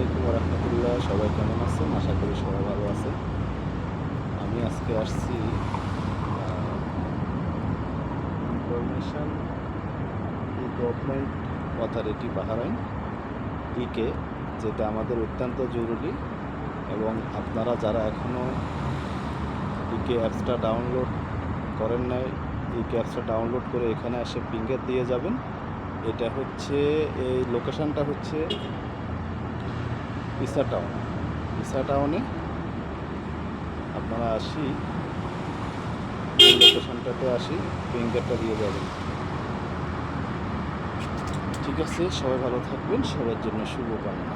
আলাইকুম রহমতুল্লাহ সবাই কেমন আছেন? আশা করি সবাই ভালো আছে আমি আজকে আসছি ইনফরমেশান গভর্নমেন্ট অথরিটি বাহারাইন ইকে যেটা আমাদের অত্যন্ত জরুরি এবং আপনারা যারা এখনও ইকে অ্যাপসটা ডাউনলোড করেন নাই ইকে অ্যাপসটা ডাউনলোড করে এখানে এসে পিঙ্গে দিয়ে যাবেন। এটা হচ্ছে, এই লোকেশানটা হচ্ছে ইসা টাউন ইসা টাউনে আপনারা আসি লোকেশনটাতে আসি ফিঙ্গারটা দিয়ে যাবেন। ঠিক আছে, সবাই ভালো থাকবেন, সবার জন্য শুভকামনা।